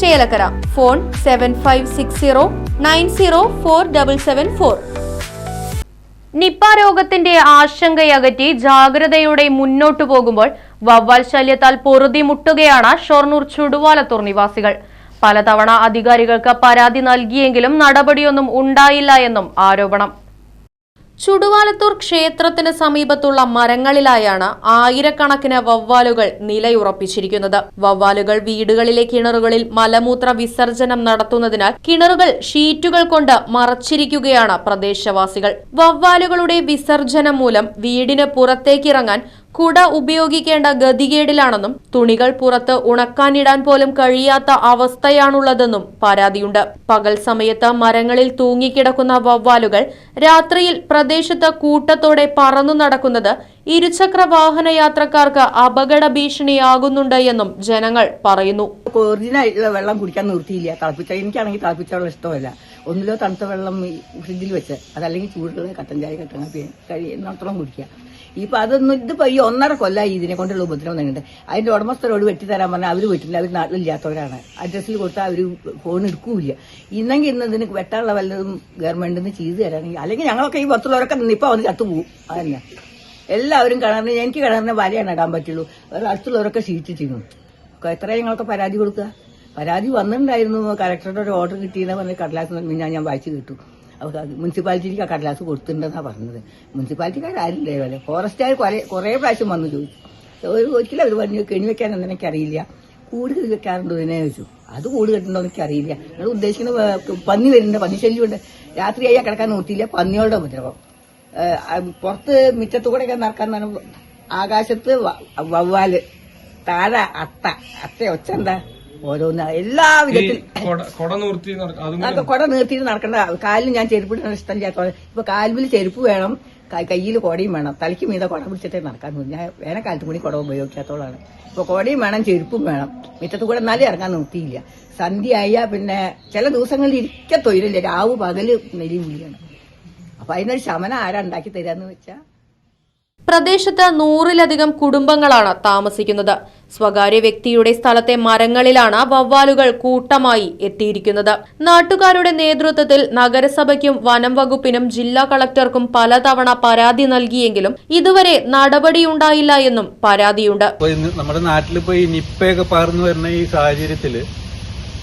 Chelakkara. Phone seven five six zero nine zero four double seven four Nipah രോഗത്തിന്റെ ആശങ്കയകറ്റി ജാഗ്രതയോടെ മുന്നോട്ടു പോകുമ്പോൾ വവ്വാൽ ശല്യത്താൽ പൊറുതിമുട്ടുകയാണ് ഷൊർണൂർ ചുടുവാലത്തൂർ നിവാസികൾ. പലതവണ അധികാരികൾക്ക് പരാതി നൽകിയെങ്കിലും നടപടിയൊന്നും ഉണ്ടായില്ല എന്നും ആരോപണം. ചുടുവാലത്തൂർ ക്ഷേത്രത്തിന് സമീപത്തുള്ള മരങ്ങളിലായാണ് ആയിരക്കണക്കിന് വവ്വാലുകൾ നിലയുറപ്പിച്ചിരിക്കുന്നത്. വവ്വാലുകൾ വീടുകളിലെ കിണറുകളിൽ മലമൂത്ര വിസർജനം നടത്തുന്നതിനാൽ കിണറുകൾ ഷീറ്റുകൾ കൊണ്ട് മറച്ചിരിക്കുകയാണ് പ്രദേശവാസികൾ. വവ്വാലുകളുടെ വിസർജനം മൂലം വീടിന് പുറത്തേക്കിറങ്ങാൻ കുട ഉപയോഗിക്കേണ്ട ഗതികേടിലാണെന്നും തുണികൾ പുറത്ത് ഉണക്കാനിടാൻ പോലും കഴിയാത്ത അവസ്ഥയാണുള്ളതെന്നും പരാതിയുണ്ട്. പകൽ സമയത്ത് മരങ്ങളിൽ തൂങ്ങിക്കിടക്കുന്ന വവ്വാലുകൾ രാത്രിയിൽ പ്രദേശത്ത് കൂട്ടത്തോടെ പറന്നു നടക്കുന്നത് ഇരുചക്ര വാഹന യാത്രക്കാർക്ക് അപകട ഭീഷണിയാകുന്നുണ്ട് എന്നും ജനങ്ങൾ പറയുന്നു. ഒറിജിനായിട്ടുള്ള വെള്ളം കുടിക്കാൻ നിർത്തിയില്ല. തിളപ്പിച്ച എനിക്കാണെങ്കിൽ തിളപ്പിച്ച വെള്ളം ഇഷ്ടമല്ല. ഒന്നിലോ തണുത്ത വെള്ളം ഫ്രിഡ്ജിൽ വെച്ച് അതല്ലെങ്കിൽ ചൂടുള്ള കട്ടൻ ചായ കട്ടൻ കാപ്പി കഴിയുന്നിടത്തോളം കുടിക്കുക. ഇപ്പൊ അതൊന്നും ഇതിപ്പോ ഈ ഒന്നര കൊല്ലായി ഇതിനെ കൊണ്ടുള്ള ഉപദ്രവം തന്നെ അതിന്റെ ഉടമസ്ഥരോട് വെട്ടിത്തരാൻ പറഞ്ഞാൽ അവർ വെട്ടില്ല അവർ നാട്ടിലില്ലാത്തവരാണ്. അഡ്രസ്സിൽ കൊടുത്താൽ അവർ ഫോൺ എടുക്കൂല ഇന്നെങ്കിൽ ഇന്ന് ഇതിന് വെട്ടാനുള്ള വല്ലതും ഗവൺമെന്റിൽ നിന്ന് ചെയ്തു തരാണെങ്കിൽ അല്ലെങ്കിൽ ഞങ്ങളൊക്കെ ഈ പുറത്തുള്ളവരൊക്കെ ഇപ്പൊ വന്ന് ചത്തുപോകും. അതന്നെ. എല്ലാവരും കിണറിന് എനിക്ക് കിണറിന് വലയാണ് ഇടാൻ പറ്റുള്ളൂ. വേറെ അടുത്തുള്ളവരൊക്കെ ഷീറ്റ് ചെയ്യണം എത്ര ഞങ്ങൾക്ക് പരാതി കൊടുക്കുക? പരാതി വന്നിട്ടുണ്ടായിരുന്നു. കലക്ടറുടെ ഒരു ഓർഡർ കിട്ടിയെന്ന് പറഞ്ഞ് കടലാസ് ഞാൻ ഞാൻ വായിച്ചു കിട്ടു. മുനിസിപ്പാലിറ്റിക്ക് ആ കടലാസ് കൊടുത്തിട്ടുണ്ടെന്നാണ് പറഞ്ഞത്. മുനിസിപ്പാലിറ്റിക്കാർ ആരില്ലേ വല്ല ഫോറസ്റ്റുകാർ കുറെ കുറേ പ്രാവശ്യം വന്നു ചോദിച്ചു. ഒരു ഒരിക്കലും അവർ പറഞ്ഞു കെണി വെക്കാനൊന്നും അറിയില്ല. കൂട് വെക്കാറുണ്ടോ എന്നെ ചോദിച്ചു. അത് കൂട് കെട്ടുണ്ടോ എനിക്ക് അറിയില്ല. നിങ്ങൾ ഉദ്ദേശിക്കുന്ന പന്നി വരുന്നുണ്ട് പന്നി ശല്യമുണ്ട് രാത്രിയായി കിടക്കാൻ നോക്കിയില്ല. പന്നികളുടെ ഉപദ്രവം. പുറത്ത് മുറ്റത്ത് കൂടെ ഒക്കെ നടക്കാൻ ആകാശത്ത് വവ്വാൽ. താഴെ അത്ത അത്ത ഒച്ച എന്താ? ഓരോന്ന് എല്ലാ വിധത്തിൽ കൊട നിർത്തിയിട്ട് നടക്കണ്ട. കാലിൽ ഞാൻ ചെരുപ്പ് ഇടുന്ന ഇഷ്ടം ചെയ്യാത്ത ഇപ്പൊ കാൽവിൽ ചെരുപ്പ് വേണം കയ്യിൽ കൊടയും വേണം. തലയ്ക്ക് മീത കുട പിടിച്ചിട്ടേ നടക്കാൻ നോക്കും ഞാൻ വേനൽക്കാലത്ത് കൂടി കുട ഉപയോഗിക്കാത്തോളാണ്. ഇപ്പൊ കൊടയും വേണം ചെരുപ്പും വേണം. മുറ്റത്ത് കൂടെ എന്നാലും ഇറങ്ങാൻ നിർത്തിയില്ല. സന്ധ്യയായ പിന്നെ ചില ദിവസങ്ങളിൽ ഇരിക്കത്തൊഴിലില്ല രാവ് പകൽ നെലി വിളിയാണ് അപ്പൊ അതിനൊരു ശമനം ആരാ ഉണ്ടാക്കി തരാന്ന് വെച്ചാ? പ്രദേശത്ത് നൂറിലധികം കുടുംബങ്ങളാണ് താമസിക്കുന്നത്. സ്വകാര്യ വ്യക്തിയുടെ സ്ഥലത്തെ മരങ്ങളിലാണ് വവ്വാലുകൾ കൂട്ടമായി എത്തിയിരിക്കുന്നത്. നാട്ടുകാരുടെ നേതൃത്വത്തിൽ നഗരസഭയ്ക്കും വനം വകുപ്പിനും ജില്ലാ കളക്ടർക്കും പലതവണ പരാതി നൽകിയെങ്കിലും ഇതുവരെ നടപടിയുണ്ടായില്ല എന്നും പരാതിയുണ്ട്. നമ്മുടെ നാട്ടിലിപ്പോ ഈ നിപ്പയൊക്കെ പകർന്നു വരുന്ന ഈ സാഹചര്യത്തിൽ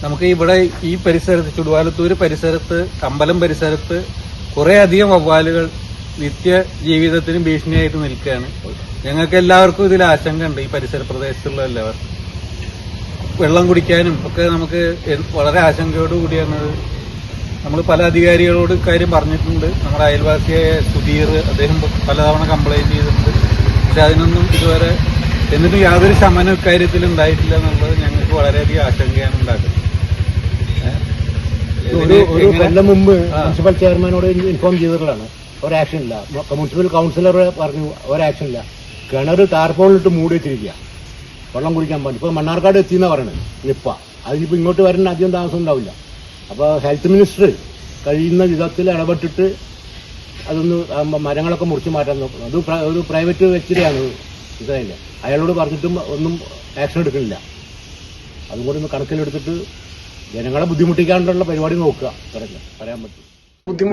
നമുക്ക് ഇവിടെ ഈ പരിസരത്ത് ചുടുവാലത്തൂര് പരിസരത്ത് കമ്പലം പരിസരത്ത് കുറെ അധികം വവ്വാലുകൾ നിത്യ ജീവിതത്തിന് ഭീഷണിയായിട്ട് നിൽക്കുകയാണ്. ഞങ്ങൾക്ക് എല്ലാവർക്കും ഇതിൽ ആശങ്ക ഉണ്ട് ഈ പരിസര പ്രദേശത്തുള്ള എല്ലാവർക്കും വെള്ളം കുടിക്കാനും ഒക്കെ നമുക്ക് വളരെ ആശങ്കയോട് കൂടിയാണ് നമ്മൾ പല അധികാരികളോട് കാര്യം പറഞ്ഞിട്ടുണ്ട്. നമ്മുടെ അയൽവാസിയായ സുധീർ അദ്ദേഹം പലതവണ കംപ്ലൈന്റ് ചെയ്തിട്ടുണ്ട്. പക്ഷെ അതിനൊന്നും ഇതുവരെ എന്നിട്ടും യാതൊരു ശമനം ഇക്കാര്യത്തിൽ ഉണ്ടായിട്ടില്ല എന്നുള്ളത് ഞങ്ങൾക്ക് വളരെയധികം ആശങ്കയാണ് ഉണ്ടാക്കുന്നത്? ഒരു കൊല്ലം മുമ്പ്. മുനിസിപ്പൽ ചെയർമാനോട് ഇൻഫോം ചെയ്തിട്ടുള്ളതാണ്. ഒരു ആക്ഷൻ ഇല്ല മുനിസിപ്പൽ കൗൺസിലർ പറഞ്ഞു ഒരു ആക്ഷൻ ഇല്ല. കിണർ ടാർപോളിലിട്ട് മൂടി വെച്ചിരിക്കുക വെള്ളം കുടിക്കാൻ പറ്റും ഇപ്പൊ മണ്ണാർക്കാട് എത്തിയെന്നാ പറയണത് നിപ്പ അതിനിപ്പോ ഇങ്ങോട്ട് വരേണ്ട അധികം താമസം ഉണ്ടാവില്ല. അപ്പൊ ഹെൽത്ത് മിനിസ്റ്റർ കഴിയുന്ന വിധത്തിൽ ഇടപെട്ടിട്ട് അതൊന്ന് മരങ്ങളൊക്കെ മുറിച്ചു മാറ്റാൻ നോക്കണം അത് ഒരു പ്രൈവറ്റ് വ്യക്തിയാണ് ഇതായില്ല അയാളോട് പറഞ്ഞിട്ടും ഒന്നും ആക്ഷൻ എടുക്കുന്നില്ല. അതും കൂടി ഒന്ന് കണക്കിലെടുത്തിട്ട് ജനങ്ങളെ ബുദ്ധിമുട്ടിക്കാണ്ടുള്ള പരിപാടി നോക്കുക. പറഞ്ഞു പറയാൻ പറ്റും.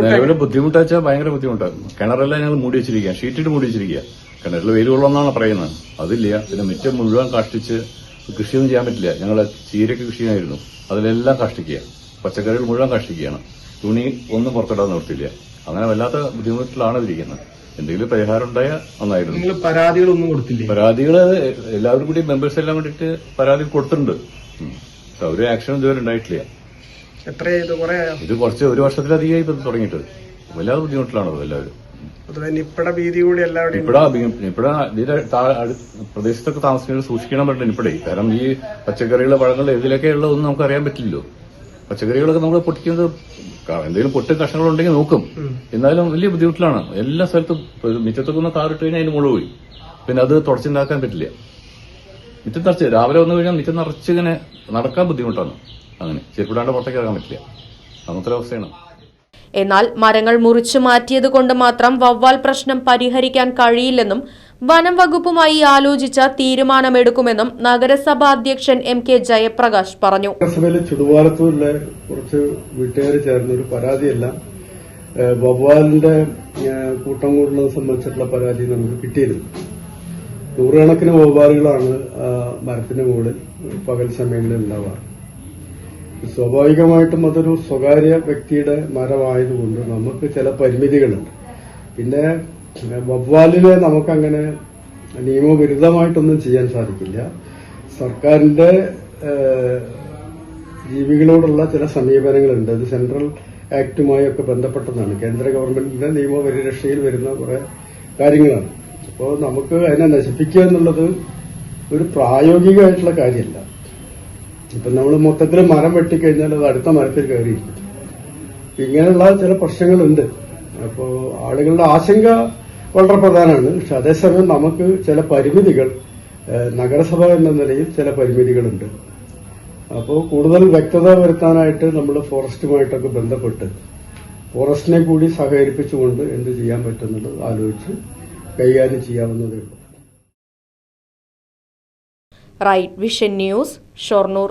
നിലവിലെ ബുദ്ധിമുട്ട് വെച്ചാൽ ഭയങ്കര ബുദ്ധിമുട്ടാണ്. കിണറെല്ലാം ഞങ്ങൾ മൂടി വെച്ചിരിക്കുക ഷീറ്റിട്ട് മൂടി വെച്ചിരിക്കുക കിണറിൽ വെയിൽ കൊള്ളണമെന്നാണ് പറയുന്നത്. അതില്ല. പിന്നെ മിറ്റം മുഴുവൻ കാഷ്ടിച്ച് കൃഷിയൊന്നും ചെയ്യാൻ പറ്റില്ല. ഞങ്ങൾ ചീരക്ക് കൃഷിയായിരുന്നു. അതിലെല്ലാം കാഷ്ടിക്കുക പച്ചക്കറികൾ മുഴുവൻ കാഷ്ടിക്കുകയാണ് തുണി ഒന്നും പുറത്തിടാൻ നിർത്തില്ല അങ്ങനെ വല്ലാത്ത ബുദ്ധിമുട്ടിലാണ് ഇരിക്കുന്നത്. എന്തെങ്കിലും പരിഹാരം ഉണ്ടായാൽ നന്നായിരുന്നു. നിങ്ങൾ പരാതികളൊന്നും കൊടുത്തില്ല? പരാതികൾ എല്ലാവരും കൂടി മെമ്പേഴ്സ് എല്ലാം കൂടിയിട്ട് പരാതി കൊടുത്തിട്ടുണ്ട്. ഒരു ആക്ഷൻ ഇതുവരെ ഉണ്ടായിട്ടില്ല. ഇത് കുറെ ഇത് കുറച്ച് ഒരു വർഷത്തിലധികമായി ഇത് തുടങ്ങിയിട്ട് വല്ലാതെ ബുദ്ധിമുട്ടിലാണോ എല്ലാവരും? അതുപോലെ നിപ്പയുടെ ഭീതി കൂടി എല്ലാവരുടെയും ഇവിടെ ഇവിടെ ഇതിന്റെ താ- അടു- പ്രദേശത്തൊക്കെ താമസിക്കുന്നത് സൂക്ഷിക്കണം പറഞ്ഞു നിപ്പടേ കാരണം ഈ പച്ചക്കറികളെ പഴങ്ങൾ ഇതിലൊക്കെ ഉള്ളതൊന്നും നമുക്ക് അറിയാൻ പറ്റില്ലല്ലോ. പച്ചക്കറികളൊക്കെ നമ്മൾ പൊട്ടിക്കുന്നത് ക- എന്തെങ്കിലും പൊട്ടി കഷ്ണങ്ങളുണ്ടെങ്കിൽ നോക്കും. എന്നാലും വലിയ ബുദ്ധിമുട്ടിലാണ്. എല്ലാ സ്ഥലത്തും ഇപ്പൊ മുറ്റത്തൊക്കെ ഒന്ന് കാറിട്ട് കഴിഞ്ഞാൽ അതിന് മുളക് പോയി. പിന്നെ അത് തുടച്ചുണ്ടാക്കാൻ പറ്റില്ല. മുറ്റം നിറച്ച് രാവിലെ വന്നു കഴിഞ്ഞാൽ മിറ്റം നിറച്ച് ഇങ്ങനെ നടക്കാൻ ബുദ്ധിമുട്ടാണ്. അങ്ങനെ ചെരുപ്പിടാണ്ട് പുറത്തേക്ക് ഇറങ്ങാൻ പറ്റില്ല. അങ്ങനത്തെ ഒരു അവസ്ഥയാണ് എന്നാൽ മരങ്ങൾ മുറിച്ചു മാറ്റിയത് കൊണ്ട് മാത്രം വവ്വാൽ പ്രശ്നം പരിഹരിക്കാൻ കഴിയില്ലെന്നും വനം വകുപ്പുമായി ആലോചിച്ച തീരുമാനമെടുക്കുമെന്നും നഗരസഭാ അധ്യക്ഷൻ എം കെ ജയപ്രകാശ് പറഞ്ഞു. നഗരസഭയിലെ ചുടുവാലത്തുള്ള കുറച്ച് വീട്ടുകാർ ചേർന്നൊരു പരാതിയല്ല പരാതിയെല്ലാം വവ്വാലിന്റെ കൂട്ടം കൂടുന്നത് സംബന്ധിച്ചിട്ടുള്ള പരാതി നമുക്ക് കിട്ടിയിരുന്നു. നൂറുകണക്കിന് വവ്വാലുകളാണ് മരത്തിന് മുകളിൽ പകൽ സമയങ്ങളിൽ ഉണ്ടാവാറ് സ്വാഭാവികമായിട്ടും അതൊരു സ്വകാര്യ വ്യക്തിയുടെ മരമായതുകൊണ്ട് നമുക്ക് ചില പരിമിതികളുണ്ട്. പിന്നെ വവ്വാലിൽ നമുക്കങ്ങനെ നിയമവിരുദ്ധമായിട്ടൊന്നും ചെയ്യാൻ സാധിക്കില്ല. സർക്കാരിന്റെ ജീവികളോടുള്ള ചില സമീപനങ്ങളുണ്ട്. അത് സെൻട്രൽ ആക്ടുമായി ഒക്കെ ബന്ധപ്പെട്ടതാണ്. കേന്ദ്ര ഗവൺമെന്റിന്റെ നിയമപരിരക്ഷയിൽ വരുന്ന കുറെ കാര്യങ്ങളാണ്. അപ്പോൾ നമുക്ക് അതിനെ നശിപ്പിക്കുക എന്നുള്ളത് ഒരു പ്രായോഗികമായിട്ടുള്ള കാര്യമല്ല. ഇപ്പൊ നമ്മൾ മൊത്തത്തിൽ മരം വെട്ടിക്കഴിഞ്ഞാൽ അത് അടുത്ത മരത്തിൽ കയറിയിരിക്കും. ഇങ്ങനെയുള്ള ചില പ്രശ്നങ്ങളുണ്ട്. അപ്പോൾ ആളുകളുടെ ആശങ്ക വളരെ പ്രധാനമാണ്. പക്ഷെ അതേസമയം നമുക്ക് ചില പരിമിതികൾ നഗരസഭ എന്ന നിലയിൽ ചില പരിമിതികളുണ്ട്. അപ്പോൾ കൂടുതൽ വ്യക്തത വരുത്താനായിട്ട് നമ്മൾ ഫോറസ്റ്റുമായിട്ടൊക്കെ ബന്ധപ്പെട്ട് ഫോറസ്റ്റിനെ കൂടി സഹകരിപ്പിച്ചുകൊണ്ട് എന്ത് ചെയ്യാൻ പറ്റുന്നുള്ളത് ആലോചിച്ച് കൈകാര്യം ചെയ്യാവുന്നതേ റൈറ്റ് വിഷൻ ന്യൂസ് ഷൊർണൂർ